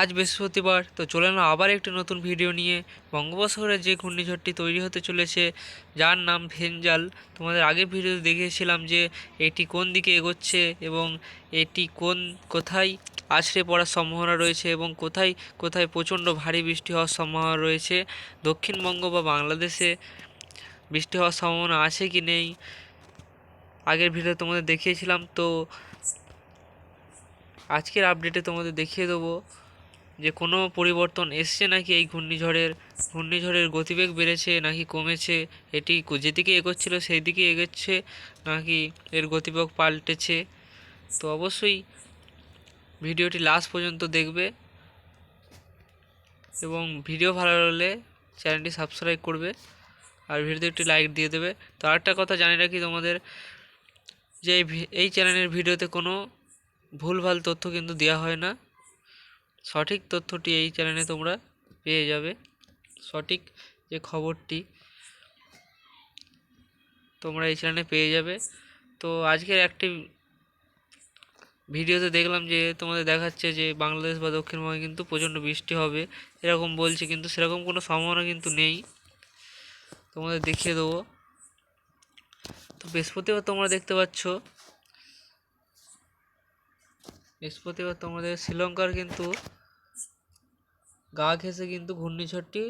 আজ বৃহস্পতিবার, তো চলে এলাম আবার একটি নতুন ভিডিও নিয়ে। বঙ্গোপসাগরে যে ঘূর্ণিঝড়টি তৈরি হতে চলেছে, যার নাম ভেঞ্জাল তোমাদের আগের ভিডিওতে দেখিয়েছিলাম যে এটি কোন দিকে এগোচ্ছে এবং এটি কোন, কোথায় আছড়ে পড়ার সম্ভাবনা রয়েছে এবং কোথায় কোথায় প্রচণ্ড ভারী বৃষ্টি হওয়ার সম্ভাবনা রয়েছে। দক্ষিণবঙ্গ বা বাংলাদেশে বৃষ্টি হওয়ার সম্ভাবনা আছে কি নেই? আগের ভিডিও তোমাদের দেখিয়েছিলাম, তো আজকের আপডেটে তোমাদের দেখিয়ে দেবো। যে কোনো পরিবর্তন এসছে নাকি? এই ঘূর্ণিঝড়ের ঘূর্ণিঝড়ের গতিবেগ বেড়েছে নাকি কমেছে? এটি যেদিকে এগোচ্ছিল সেই দিকে এগোচ্ছে নাকি এর গতিবেগ পাল্টেছে? তো অবশ্যই ভিডিওটি লাস্ট পর্যন্ত দেখবে এবং ভিডিও ভালো লাগলে চ্যানেলটি সাবস্ক্রাইব করবে আর ভিডিওতে একটি লাইক দিয়ে দেবে। তো আরেকটা কথা জানি রাখি তোমাদের, যে এই চ্যানেলের ভিডিওতে কোনো ভুলভাল তথ্য কিন্তু দেওয়া হয় না। সঠিক তথ্যটি এই চ্যানেলে তোমরা পেয়ে যাবে। সঠিক যে খবরটি তোমরা এই চ্যানেলে পেয়ে যাবে। তো আজকের একটি ভিডিওতে দেখলাম যে তোমাদের দেখাচ্ছে যে বাংলাদেশ বা দক্ষিণবঙ্গে কিন্তু প্রচণ্ড বৃষ্টি হবে। এরকম বলছে কিন্তু সেরকম কোনো সম্ভাবনা কিন্তু নেই। তোমাদের দেখিয়ে দেবো। তো বৃহস্পতিবার তোমরা দেখতে পাচ্ছ, বৃহস্পতিবার তোমাদের শ্রীলঙ্কার কিন্তু গা ঘেঁষে কিন্তু ঘূর্ণিঝড়টি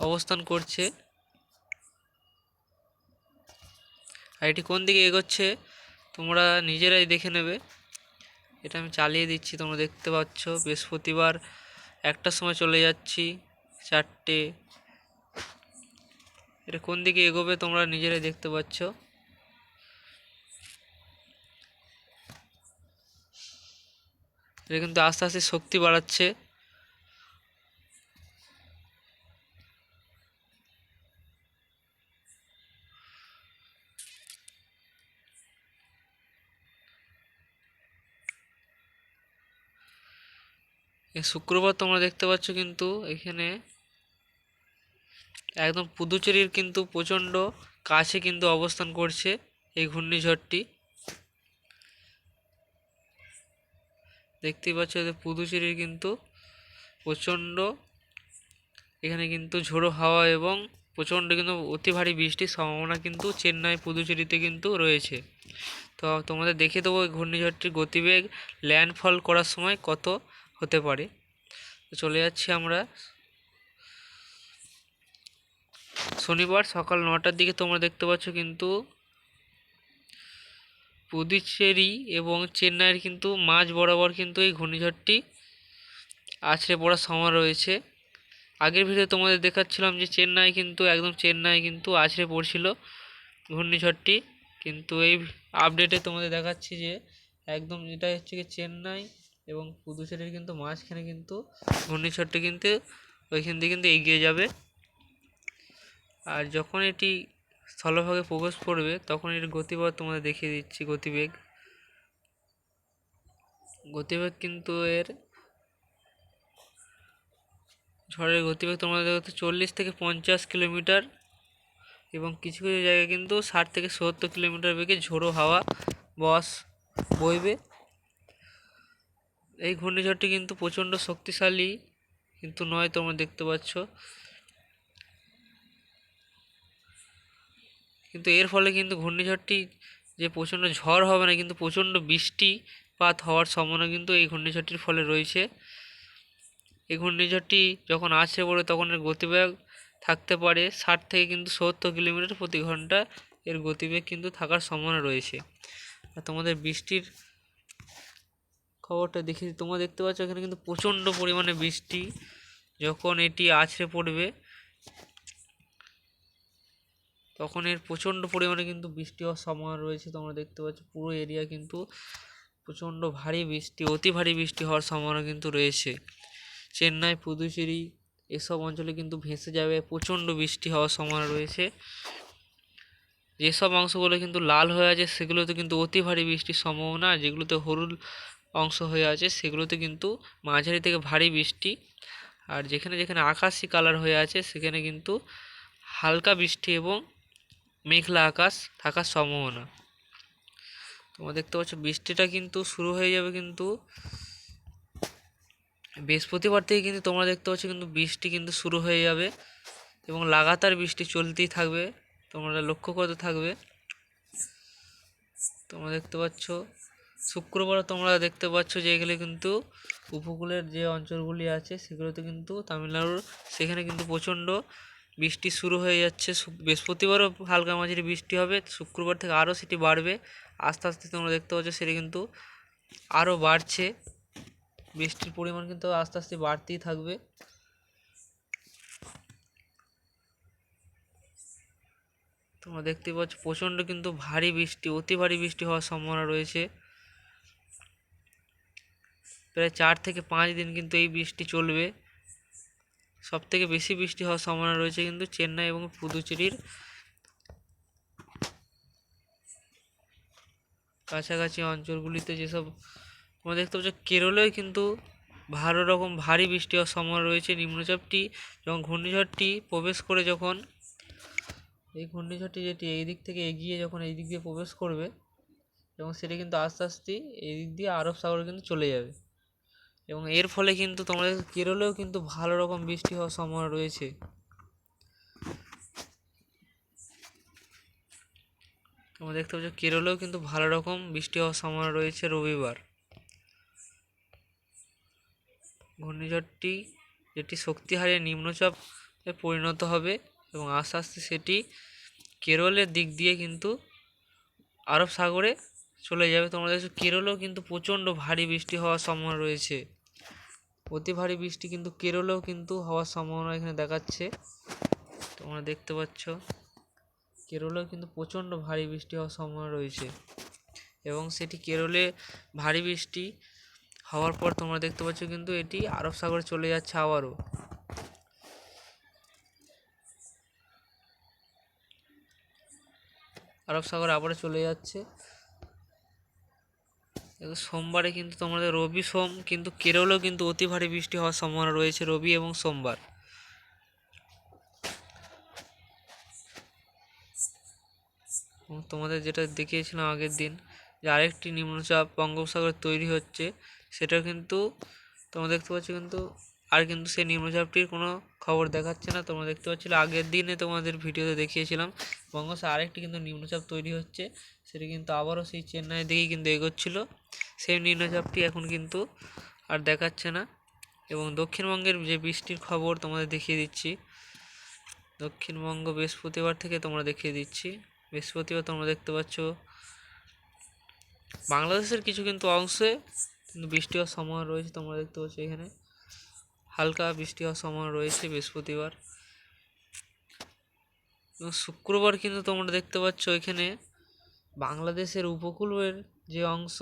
অবস্থান করছে। আর এটি কোন দিকে এগোচ্ছে, তোমরা নিজেরাই দেখে নেবে। এটা আমি চালিয়ে দিচ্ছি, তোমরা দেখতে পাচ্ছ। বৃহস্পতিবার একটার সময় চলে যাচ্ছি, চারটে। এটা কোন দিকে এগোবে, তোমরা নিজেরাই দেখতে পাচ্ছ। এটা কিন্তু আস্তে আস্তে শক্তি বাড়াচ্ছে। শুক্রবার তোমরা দেখতে পাচ্ছ কিন্তু এখানে একদম পুদুচেরির কিন্তু প্রচণ্ড কাছে কিন্তু অবস্থান করছে এই ঘূর্ণিঝড়টি। দেখতেই পাচ্ছ যে পুদুচেরির কিন্তু প্রচণ্ড, এখানে কিন্তু ঝোড়ো হাওয়া এবং প্রচণ্ড কিন্তু অতি ভারী বৃষ্টির সম্ভাবনা কিন্তু চেন্নাই পুদুচেরিতে কিন্তু রয়েছে। তো তোমাদের দেখে দেবো ঘূর্ণিঝড়টির গতিবেগ ল্যান্ডফল করার সময় কত হতে পারে। চলে যাচ্ছি আমরা। শনিবার সকাল নটার দিকে তোমরা দেখতে পাচ্ছ কিন্তু পুদুচেরি এবং চেন্নাইয়ের কিন্তু মাঝ বরাবর কিন্তু এই ঘূর্ণিঝড়টি আছড়ে পড়ার সম্ভাবনা রয়েছে। আগের ভিডিও তোমাদের দেখাচ্ছিলাম যে চেন্নাই কিন্তু, একদম চেন্নাই কিন্তু আছড়ে পড়ছিল ঘূর্ণিঝড়টি। কিন্তু এই আপডেটে তোমাদের দেখাচ্ছি যে একদম এটা হচ্ছে কি চেন্নাই এবং পুদুচেরির কিন্তু মাঝখানে কিন্তু ঘূর্ণিঝড়টি কিন্তু ওইখান দিয়ে কিন্তু এগিয়ে যাবে। আর যখন এটি স্থলভাগে প্রবেশ করবে, তখন এর গতিপথ তোমাদের দেখিয়ে দিচ্ছি, গতিবেগ। গতিবেগ কিন্তু এর ঝড়ের গতিবেগ তোমাদের চল্লিশ থেকে পঞ্চাশ কিলোমিটার এবং কিছু কিছু জায়গায় কিন্তু ষাট থেকে সত্তর কিলোমিটার বেগে ঝোড়ো হাওয়া, বস বইবে। এই ঘূর্ণিঝড়টি কিন্তু প্রচণ্ড শক্তিশালী, কিন্তু নয় তোমরা দেখতে পাচ্ছ। কিন্তু এর ফলে কিন্তু ঘূর্ণিঝড়টি যে প্রচণ্ড ঝড় হবে না, কিন্তু প্রচণ্ড বৃষ্টিপাত হওয়ার সম্ভাবনা কিন্তু এই ঘূর্ণিঝড়টির ফলে রয়েছে। এই ঘূর্ণিঝড়টি যখন আসে পড়ে তখন এর গতিবেগ থাকতে পারে ষাট থেকে কিন্তু সত্তর কিলোমিটার প্রতি ঘণ্টা এর গতিবেগ কিন্তু থাকার সম্ভাবনা রয়েছে। আর তোমাদের বৃষ্টির খবরটা দেখি তোমরা দেখতে পাচ্ছ এখানে কিন্তু প্রচণ্ড পরিমাণে বৃষ্টি। যখন এটি আছড়ে পড়বে, তখন এর প্রচণ্ড পরিমাণে কিন্তু বৃষ্টি হওয়ার সম্ভাবনা রয়েছে। তোমরা দেখতে পাচ্ছ পুরো এরিয়া কিন্তু প্রচণ্ড ভারী বৃষ্টি, অতি ভারী বৃষ্টি হওয়ার সম্ভাবনা কিন্তু রয়েছে। চেন্নাই, পুদুচেরি এসব অঞ্চলে কিন্তু ভেসে যাবে প্রচণ্ড বৃষ্টি হওয়ার সম্ভাবনা রয়েছে। যেসব অংশগুলো কিন্তু লাল হয়ে আছে, সেগুলোতে কিন্তু অতি ভারী বৃষ্টির সম্ভাবনা, যেগুলোতে হলুদ অংশ হয়ে আছে, সেগুলোতে কিন্তু মাঝারি থেকে ভারী বৃষ্টি। আর যেখানে যেখানে আকাশি কালার হয়ে আছে, সেখানে কিন্তু হালকা বৃষ্টি এবং মেঘলা আকাশ থাকার সম্ভাবনা। তোমরা দেখতে পাচ্ছ, বৃষ্টিটা কিন্তু শুরু হয়ে যাবে কিন্তু বৃহস্পতিবার থেকে কিন্তু তোমরা দেখতে পাচ্ছ কিন্তু বৃষ্টি কিন্তু শুরু হয়ে যাবে এবং লাগাতার বৃষ্টি চলতেই থাকবে। তোমরা লক্ষ্য করতে থাকবে। তোমরা দেখতে পাচ্ছ শুক্রবার তোমরা দেখতে পাচ্ছ যে এগুলো কিন্তু উপকূলের যে অঞ্চলগুলি আছে, সেগুলোতে কিন্তু তামিলনাড়ুর, সেখানে কিন্তু প্রচণ্ড বৃষ্টি শুরু হয়ে যাচ্ছে। বৃহস্পতিবারও হালকা মাঝারি বৃষ্টি হবে। শুক্রবার থেকে আরও সেটি বাড়বে। আস্তে আস্তে তোমরা দেখতে পাচ্ছ সেটি কিন্তু আরও বাড়ছে। বৃষ্টির পরিমাণ কিন্তু আস্তে আস্তে বাড়তেই থাকবে। তোমরা দেখতে পাচ্ছ প্রচণ্ড কিন্তু ভারী বৃষ্টি, অতি ভারী বৃষ্টি হওয়ার সম্ভাবনা রয়েছে। প্রায় চার থেকে পাঁচ দিন কিন্তু এই বৃষ্টি চলবে। সব থেকে বেশি বৃষ্টি হওয়ার সম্ভাবনা রয়েছে কিন্তু চেন্নাই এবং পুদুচেরির। কাছাকাছি অঞ্চলগুলিতে যেসব, তোমরা দেখতে পাচ্ছ কেরলেও কিন্তু ভালো রকম ভারী বৃষ্টি হওয়ার সম্ভাবনা রয়েছে। নিম্নচাপটি যখন ঘূর্ণিঝড়টি প্রবেশ করে যখন, এই ঘূর্ণিঝড়টি যেটি এই দিক থেকে এগিয়ে যখন এই দিক দিয়ে প্রবেশ করবে, এবং সেটি কিন্তু আস্তে আস্তে এই দিক দিয়ে আরব সাগরে কিন্তু চলে যাবে। এবং এর ফলে কিন্তু তোমাদের কেরলেও কিন্তু ভালো রকম বৃষ্টি হওয়ার সম্ভাবনা রয়েছে। তোমরা দেখতে পাচ্ছ কেরলেও কিন্তু ভালো রকম বৃষ্টি হওয়ার সম্ভাবনা রয়েছে রবিবার। ঘূর্ণিঝড়টি যেটি শক্তি হারিয়ে নিম্নচাপে পরিণত হবে এবং আস্তে আস্তে সেটি কেরলের দিক দিয়ে কিন্তু আরব সাগরে চলে যাবে। তোমরা দেখছ কেরলেও কিন্তু প্রচণ্ড ভারী বৃষ্টি হওয়ার সম্ভাবনা রয়েছে। অতি ভারী বৃষ্টি কিন্তু কেরলেও কিন্তু হওয়ার সম্ভাবনা এখানে দেখাচ্ছে। তোমরা দেখতে পাচ্ছ, কেরলেও কিন্তু প্রচণ্ড ভারী বৃষ্টি হওয়ার সম্ভাবনা রয়েছে এবং সেটি কেরলে ভারী বৃষ্টি হওয়ার পর তোমরা দেখতে পাচ্ছ কিন্তু এটি আরব সাগরে চলে যাচ্ছে আবারও। আরব সাগর আবারও চলে যাচ্ছে। সোমবারে কিন্তু তোমাদের রবি সোম, কিন্তু কেরলেও কিন্তু অতি ভারী বৃষ্টি হওয়ার সম্ভাবনা রয়েছে রবি এবং সোমবার। তোমাদের যেটা দেখিয়েছিলাম আগের দিন, যে আরেকটি নিম্নচাপ বঙ্গোপসাগরে তৈরি হচ্ছে সেটা কিন্তু তোমরা দেখতে পাচ্ছ কিন্তু, আর কিন্তু সেই নিম্নচাপটির কোনো খবর দেখাচ্ছে না। তোমরা দেখতে পাচ্ছিলে আগের দিনে তোমাদের ভিডিওতে দেখিয়েছিলাম, বঙ্গোপসাগরে আরেকটি কিন্তু নিম্নচাপ তৈরি হচ্ছে, সেটি কিন্তু আবারও সেই চেন্নাইয়ের দিকেই কিন্তু এগোচ্ছিল। সেই নিম্নচাপটি এখন কিন্তু আর দেখাচ্ছে না। এবং দক্ষিণবঙ্গের যে বৃষ্টির খবর তোমাদের দেখিয়ে দিচ্ছি, দক্ষিণবঙ্গ বৃহস্পতিবার থেকে তোমরা দেখিয়ে দিচ্ছি। বৃহস্পতিবার তোমরা দেখতে পাচ্ছ, বাংলাদেশের কিছু কিন্তু অংশে কিন্তু বৃষ্টি হওয়ার সম্ভাবনা রয়েছে তোমরা দেখতে পাচ্ছ এখানে। হালকা বৃষ্টি হওয়ার সম্ভাবনা রয়েছে বৃহস্পতিবার। শুক্রবার কিন্তু তোমরা দেখতে পাচ্ছ এখানে বাংলাদেশের উপকূলের যে অংশ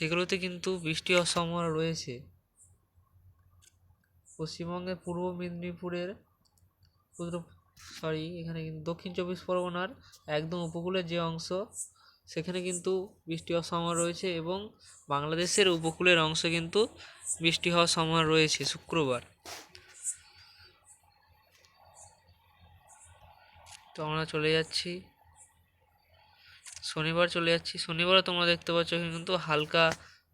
সেগুলোতে কিন্তু বৃষ্টি হওয়ার সম্ভাবনা রয়েছে। পশ্চিমবঙ্গের পূর্ব মেদিনীপুরের সরি এখানে কিন্তু দক্ষিণ চব্বিশ পরগনার একদম উপকূলের যে অংশ, সেখানে কিন্তু বৃষ্টি হওয়ার সম্ভাবনা রয়েছে এবং বাংলাদেশের উপকূলের অংশে কিন্তু বৃষ্টি হওয়ার সম্ভাবনা রয়েছে শুক্রবার। তো আমরা চলে যাচ্ছি। শনিবার চলে যাচ্ছি। শনিবারও তোমরা দেখতে পাচ্ছ কিন্তু হালকা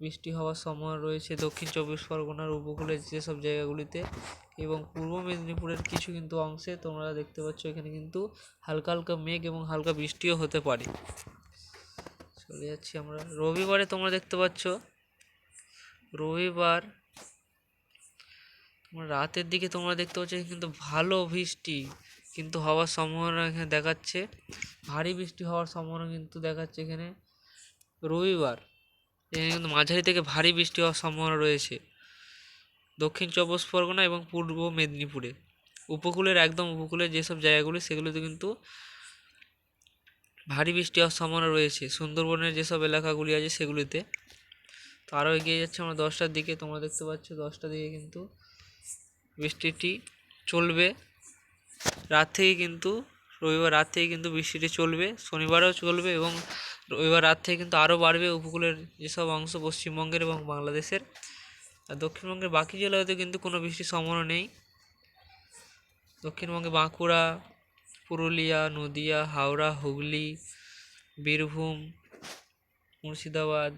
বৃষ্টি হওয়ার সম্ভাবনা রয়েছে। দক্ষিণ চব্বিশ পরগনার উপকূলের যেসব জায়গাগুলিতে এবং পূর্ব মেদিনীপুরের কিছু কিন্তু অংশে তোমরা দেখতে পাচ্ছ, এখানে কিন্তু হালকা হালকা মেঘ এবং হালকা বৃষ্টিও হতে পারে। চলে যাচ্ছি আমরা। রবিবারে তোমরা দেখতে পাচ্ছ, রবিবার রাতের দিকে তোমরা দেখতে পাচ্ছ কিন্তু ভালো বৃষ্টি। কিন্তু হওয়ার সম্ভাবনা এখানে দেখাচ্ছে। ভারী বৃষ্টি হওয়ার সম্ভাবনা কিন্তু দেখাচ্ছে এখানে। রবিবার, এখানে কিন্তু মাঝারি থেকে ভারী বৃষ্টি হওয়ার সম্ভাবনা রয়েছে। দক্ষিণ চব্বিশ পরগনা এবং পূর্ব মেদিনীপুরে। উপকূলের, একদম উপকূলের যেসব জায়গাগুলি, সেগুলোতে কিন্তু ভারী বৃষ্টি হওয়ার সম্ভাবনা রয়েছে। সুন্দরবনের যেসব এলাকাগুলি আছে, সেগুলিতে। তো আরও এগিয়ে যাচ্ছে আমরা দশটার দিকে, তোমরা দেখতে পাচ্ছ দশটার দিকে কিন্তু বৃষ্টিটি চলবে। রাত থেকে কিন্তু, রবিবার রাত থেকে কিন্তু বৃষ্টিটি চলবে, শনিবারেও চলবে এবং রবিবার রাত থেকে কিন্তু আরও বাড়বে উপকূলের যেসব অংশ পশ্চিমবঙ্গের এবং বাংলাদেশের। আর দক্ষিণবঙ্গের বাকি জেলাতে কিন্তু কোনো বৃষ্টির সম্ভাবনা নেই। দক্ষিণবঙ্গে বাঁকুড়া, পুরুলিয়া, নদিয়া, হাওড়া, হুগলি, বীরভূম, মুর্শিদাবাদ,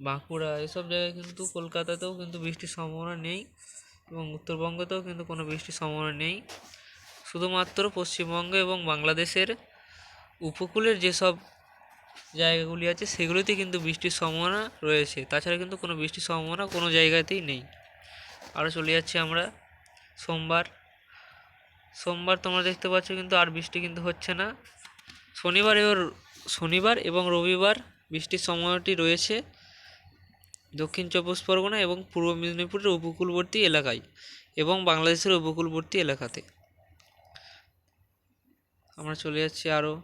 বাঁকুড়া, এসব জায়গায় কিন্তু কলকাতাতেও কিন্তু বৃষ্টির সম্ভাবনা নেই। এবং উত্তরবঙ্গতেও কিন্তু কোনো বৃষ্টির সম্ভাবনা নেই। শুধুমাত্র পশ্চিমবঙ্গ এবং বাংলাদেশের উপকূলের যেসব জায়গাগুলি আছে, সেগুলিতে কিন্তু বৃষ্টির সম্ভাবনা রয়েছে। তাছাড়া কিন্তু কোনো বৃষ্টির সম্ভাবনা কোনো জায়গাতেই নেই। আরও চলে যাচ্ছি আমরা সোমবার। সোমবার তোমরা দেখতে পাচ্ছ কিন্তু আর বৃষ্টি কিন্তু হচ্ছে না। শনিবার এবং শনিবার এবং রবিবার বৃষ্টির সম্ভাবনাটি রয়েছে। দক্ষিণ চব্বিশ পরগনা এবং পূর্ব মেদিনীপুরের উপকূলবর্তী এলাকায় এবং বাংলাদেশের উপকূলবর্তী এলাকাতে। আমরা চলে যাচ্ছি আরও।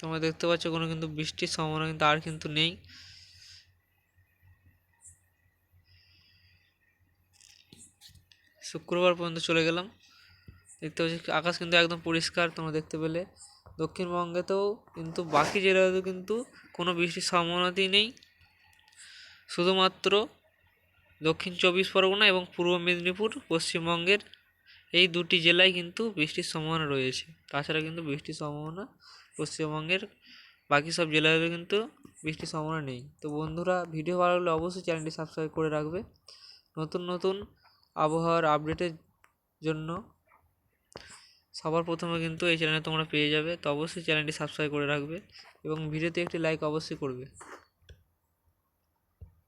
তোমরা দেখতে পাচ্ছ কোনো কিন্তু বৃষ্টির সম্ভাবনা কিন্তু আর কিন্তু নেই। শুক্রবার পর্যন্ত চলে গেলাম। দেখতে পাচ্ছি আকাশ কিন্তু একদম পরিষ্কার তোমরা দেখতে পেলে। দক্ষিণবঙ্গেতেও কিন্তু বাকি জেলাতেও কিন্তু কোনো বৃষ্টির সম্ভাবনাতেই নেই। শুধুমাত্র দক্ষিণ চব্বিশ পরগনা এবং পূর্ব মেদিনীপুর, পশ্চিমবঙ্গের এই দুটি জেলায় কিন্তু বৃষ্টির সম্ভাবনা রয়েছে। তাছাড়া কিন্তু বৃষ্টির সম্ভাবনা পশ্চিমবঙ্গের বাকি সব জেলাতে কিন্তু বৃষ্টির সম্ভাবনা নেই। তো বন্ধুরা, ভিডিও ভালো লাগলে অবশ্যই চ্যানেলটি সাবস্ক্রাইব করে রাখবে। নতুন নতুন আবহাওয়ার আপডেটের জন্য সবার প্রথমে কিন্তু এই চ্যানেলে তোমরা পেয়ে যাবে। তো অবশ্যই চ্যানেলটি সাবস্ক্রাইব করে রাখবে এবং ভিডিওতে একটি লাইক অবশ্যই করবে।